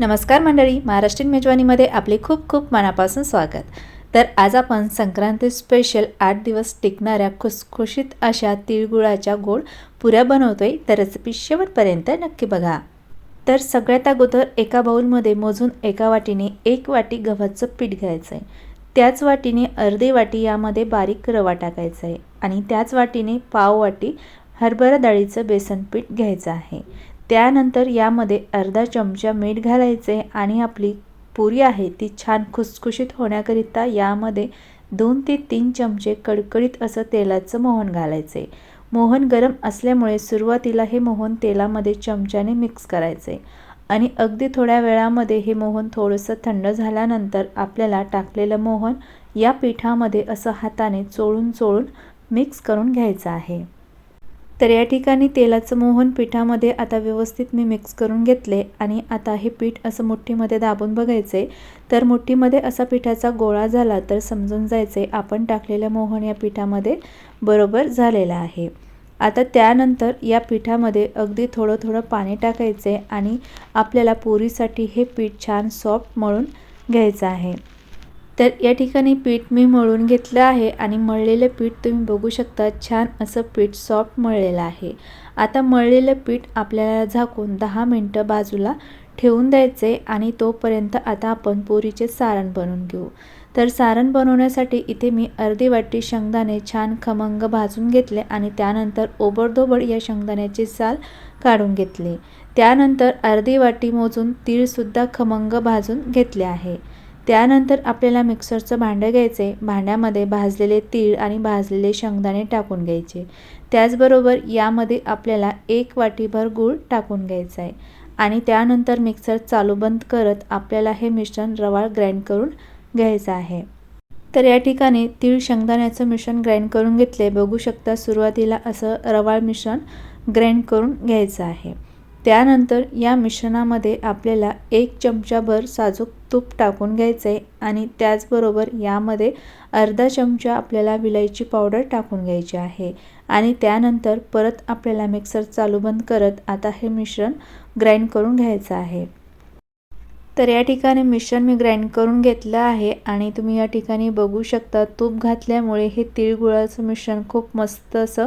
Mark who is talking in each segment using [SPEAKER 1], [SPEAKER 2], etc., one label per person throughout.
[SPEAKER 1] नमस्कार मंडळी महाराष्ट्रीयन मेजवानीमध्ये आपले खूप खूप मनापासून स्वागत. तर आज आपण संक्रांती स्पेशल आठ दिवस टिकणाऱ्या खुसखुशीत अशा तिळगुळाच्या गोड पुऱ्या बनवतोय तर रेसिपी शेवटपर्यंत नक्की बघा. तर सगळ्यात अगोदर एका बाऊलमध्ये मोजून एका वाटीने एक वाटी गव्हाचं पीठ घ्यायचं आहे त्याच वाटीने अर्धी वाटी यामध्ये बारीक रवा टाकायचा आहे आणि त्याच वाटीने पाव वाटी हरभरा डाळीचं बेसन पीठ घ्यायचं आहे. त्यानंतर यामध्ये अर्धा चमचा मीठ घालायचे आणि आपली पुरी आहे ती छान खुसखुशीत होण्याकरिता यामध्ये दोन ते तीन चमचे कडकडीत असं तेलाचं मोहन घालायचे. मोहन गरम असल्यामुळे सुरुवातीला हे मोहन तेलामध्ये चमच्याने मिक्स करायचे आणि अगदी थोड्या वेळामध्ये हे मोहन थोडंसं थंड झाल्यानंतर आपल्याला टाकलेलं मोहन या पिठामध्ये असं हाताने चोळून चोळून मिक्स करून घ्यायचं आहे. तर या ठिकाणी तेलाचं मोहन पिठामध्ये आता व्यवस्थित मी मिक्स करून घेतले आणि आता हे पीठ असं मुठ्ठीमध्ये दाबून बघायचे. तर मुठ्ठीमध्ये असा पिठाचा गोळा झाला तर समजून जायचे आपण टाकलेलं मोहन या पिठामध्ये बरोबर झालेलं आहे. आता त्यानंतर या पिठामध्ये अगदी थोडं थोडं पाणी टाकायचे आणि आपल्याला पुरीसाठी हे पीठ छान सॉफ्ट मळून घ्यायचं आहे. तर या ठिकाणी पीठ मी मळून घेतलं आहे आणि मळलेलं पीठ तुम्ही बघू शकता छान असं पीठ सॉफ्ट मळलेलं आहे. आता मळलेलं पीठ आपल्याला झाकून दहा मिनटं बाजूला ठेवून द्यायचे आणि तोपर्यंत आता आपण पोरीचे सारण बनवून घेऊ. तर सारण बनवण्यासाठी इथे मी अर्धी वाटी शेंगदाणे छान खमंग भाजून घेतले आणि त्यानंतर ओबडधोबड या शेंगदाण्याची साल काढून घेतली. त्यानंतर अर्धी वाटी मोजून तीळसुद्धा खमंग भाजून घेतले आहे. त्यानंतर आपल्याला मिक्सरचं भांडं घ्यायचे. भांड्यामध्ये भाजलेले तीळ आणि भाजलेले शेंगदाणे टाकून घ्यायचे. त्याचबरोबर यामध्ये आपल्याला एक वाटीभर गूळ टाकून घ्यायचा आहे. आणि त्यानंतर मिक्सर चालू बंद करत आपल्याला हे मिश्रण रवाळ ग्राइंड करून घ्यायचं आहे. तर या ठिकाणी तीळ शेंगदाण्याचं मिश्रण ग्राइंड करून घेतले. बघू शकता सुरुवातीला असं रवाळ मिश्रण ग्राइंड करून घ्यायचं आहे. त्यानंतर या मिश्रणामध्ये आपल्याला एक चमचाभर साजूक तूप टाकून घ्यायचं आहे आणि त्याचबरोबर यामध्ये अर्धा चमचा आपल्याला विलायची पावडर टाकून घ्यायची आहे. आणि त्यानंतर परत आपल्याला मिक्सर चालू बंद करत आता हे मिश्रण ग्राइंड करून घ्यायचं आहे. तर या ठिकाणी मिश्रण मी ग्राइंड करून घेतलं आहे आणि तुम्ही या ठिकाणी बघू शकता तूप घातल्यामुळे हे तिळगुळाचं मिश्रण खूप मस्त असं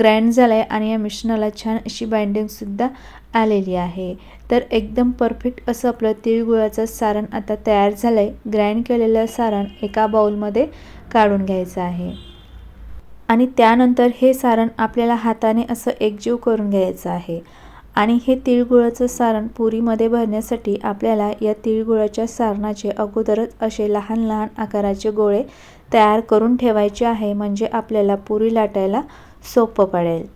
[SPEAKER 1] ग्राइंड झालं आहे आणि या मिश्रणाला छान अशी बाइंडिंगसुद्धा आलेली आहे. तर एकदम परफेक्ट असं आपलं तिळगुळाचं सारण आता तयार झालं आहे ग्राइंड केलेलं सारण एका बाउलमध्ये काढून घ्यायचं आहे. आणि त्यानंतर हे सारण आपल्याला हाताने असं एकजीव करून घ्यायचं आहे. आणि हे तिळगुळाचं सारण पुरीमध्ये भरण्यासाठी आपल्याला या तिळगुळाच्या सारणाचे अगोदरच असे लहान लहान आकाराचे गोळे तयार करून ठेवायचे आहे म्हणजे आपल्याला पुरी लाटायला सोपं पडेल.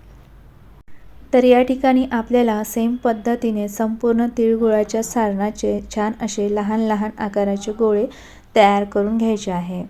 [SPEAKER 1] तर या ठिकाणी आपल्याला सेम पद्धतीने संपूर्ण तिळगुळाच्या सारणाचे छान असे लहान लहान आकाराचे गोळे तयार करून घ्यायचे आहे.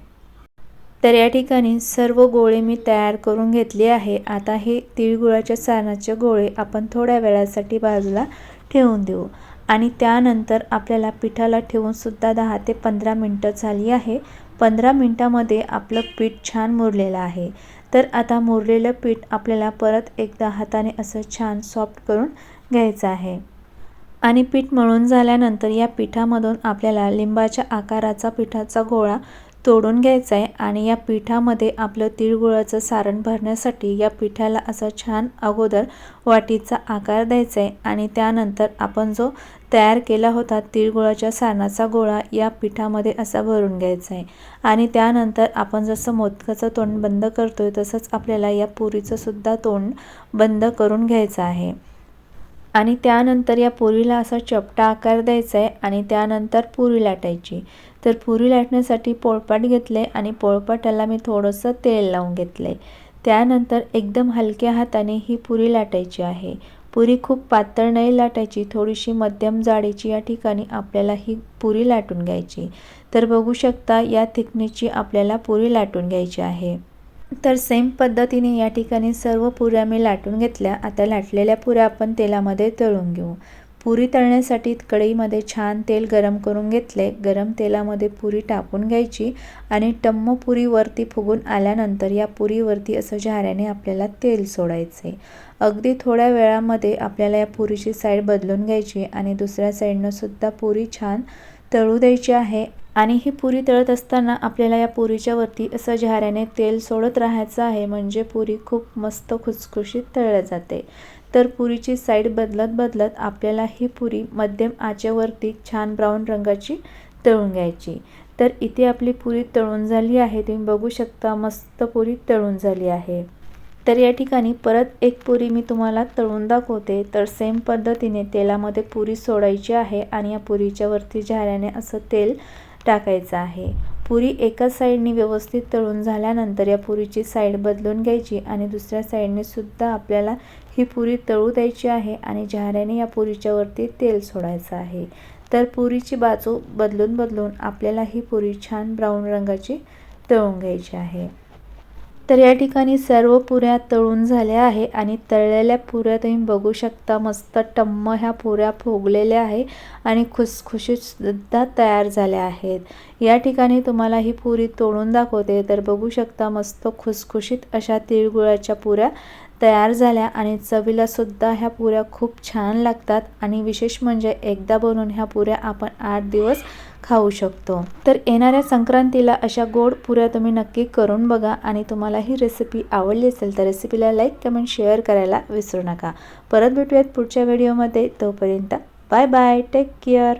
[SPEAKER 1] तर या ठिकाणी सर्व गोळे मी तयार करून घेतले आहे. आता हे तिळगुळाच्या सारणाचे गोळे आपण थोड्या वेळासाठी बाजूला ठेवून देऊ. आणि त्यानंतर आपल्याला पिठाला ठेवूनसुद्धा दहा ते पंधरा मिनटं झाली आहे. पंधरा मिनटामध्ये आपलं पीठ छान मुरलेलं आहे. तर आता मुरलेलं पीठ आपल्याला परत एकदा हाताने असं छान सॉफ्ट करून घ्यायचं आहे. आणि पीठ मळून झाल्यानंतर या पिठामधून आपल्याला लिंबाच्या आकाराचा पिठाचा गोळा तोडून घ्यायचं आहे आणि या पिठामध्ये आपलं तिळगुळाचं सारण भरण्यासाठी या पिठाला असं छान अगोदर वाटीचा आकार द्यायचा आहे आणि त्यानंतर आपण जो तयार केला होता तिळगुळाच्या सारणाचा गोळा या पिठामध्ये असा भरून घ्यायचा आहे आणि त्यानंतर आपण जसं मोदकाचं तोंड बंद करतो आहे तसंच आपल्याला या पुरीचं सुद्धा तोंड बंद करून घ्यायचं आहे. आणि त्यानंतर या पुरीला असा चपटा आकार द्यायचा आहे आणि त्यानंतर पुरी लाटायची. तर पुरी लाटण्यासाठी पोळपाट घेतले आणि पोळपाटाला मी थोडंसं तेल लावून घेतले त्यानंतर एकदम हलक्या हाताने ही पुरी लाटायची आहे. पुरी खूप पातळ नाही लाटायची थोडीशी मध्यम जाडीची या ठिकाणी आपल्याला ही पुरी लाटून घ्यायची. तर बघू शकता या थिकनेची आपल्याला पुरी लाटून घ्यायची आहे. तर सेम पद्धतीने या ठिकाणी सर्व पुऱ्या मी लाटून घेतल्या. आता लाटलेल्या पुऱ्या आपण तेलामध्ये तळून घेऊ. पुरी तळण्यासाठी कढईमध्ये छान तेल गरम करून घेतले. गरम तेलामध्ये पुरी टाकून घ्यायची आणि टम्म पुरीवरती फुगून आल्यानंतर या पुरीवरती असं झाऱ्याने आपल्याला तेल सोडायचे. अगदी थोड्या वेळामध्ये आपल्याला या पुरीची साईड बदलून घ्यायची आणि दुसऱ्या साईडनं सुद्धा पुरी छान तळू द्यायची आहे. आणि ही पुरी तळत असताना आपल्याला या पुरीच्या वरती असं झाऱ्याने तेल सोडत राहायचं आहे म्हणजे पुरी खूप मस्त खुसखुशीत तळल्या जाते. तर पुरीची साईड बदलत बदलत आपल्याला ही पुरी मध्यम आचेवरती छान ब्राऊन रंगाची तळून घ्यायची. तर इथे आपली पुरी तळून झाली आहे तुम्ही बघू शकता मस्त पुरी तळून झाली आहे. तर या ठिकाणी परत एक पुरी मी तुम्हाला तळून दाखवते. तर सेम पद्धतीने तेलामध्ये पुरी सोडायची आहे आणि या पुरीच्या वरती झाऱ्याने असं तेल टाकायचं आहे. पुरी एका साईडने व्यवस्थित तळून झाल्यानंतर या पुरीची साईड बदलून घ्यायची आणि दुसऱ्या साईडने सुद्धा आपल्याला ही पुरी तळू द्यायची आहे आणि झाऱ्याने या पुरीच्या वरती तेल सोडायचं आहे. तर पुरीची बाजू बदलून बदलून आपल्याला ही पुरी छान ब्राऊन रंगाची तळून घ्यायची आहे. तर या ठिकाणी सर्व पुऱ्या तळून झाल्या आहे आणि तळलेल्या पुऱ्या तुम्ही बघू शकता मस्त टम्म ह्या पुऱ्या फोगलेल्या आहे आणि खुसखुशीतसुद्धा तयार झाल्या आहेत. या ठिकाणी तुम्हाला ही पुरी तोडून दाखवते. तर बघू शकता मस्त खुसखुशीत अशा तिळगुळाच्या पुऱ्या तयार झाल्या आणि चवीला सुद्धा ह्या पुऱ्या खूप छान लागतात. आणि विशेष म्हणजे एकदा बनवून ह्या पुऱ्या आपण आठ दिवस खाऊ शकतो. तर येणाऱ्या संक्रांतीला अशा गोड पुऱ्या तुम्ही नक्की करून बघा आणि तुम्हाला ही रेसिपी आवडली असेल तर रेसिपीला लाईक कमेंट शेअर करायला विसरू नका. परत भेटूयात पुढच्या व्हिडिओमध्ये तोपर्यंत बाय बाय टेक केअर